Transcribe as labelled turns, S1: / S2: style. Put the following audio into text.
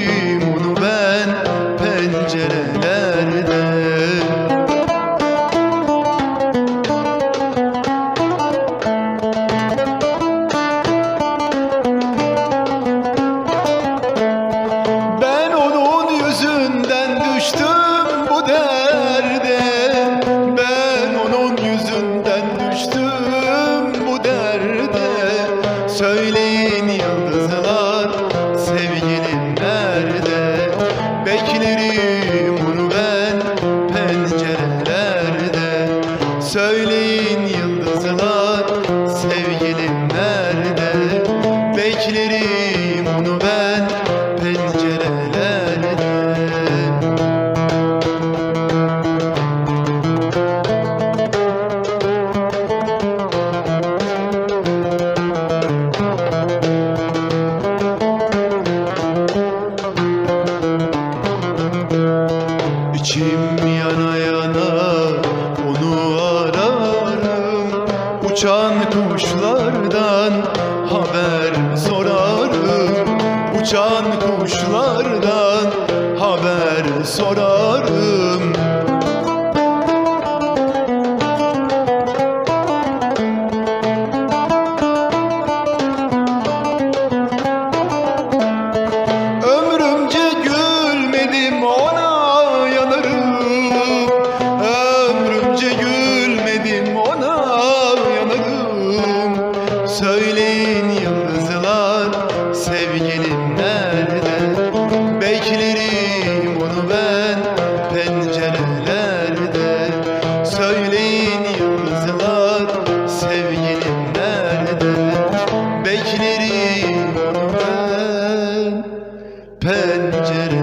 S1: dream Uçan kuşlardan haber sorarım. Uçan kuşlardan haber sorarım Gelsin yıldızlar sevgilim nerede? Beklerim onu ben pencerelerde. Söyleyin yıldızlar sevgilim nerede? Beklerim onu ben pencerelerde.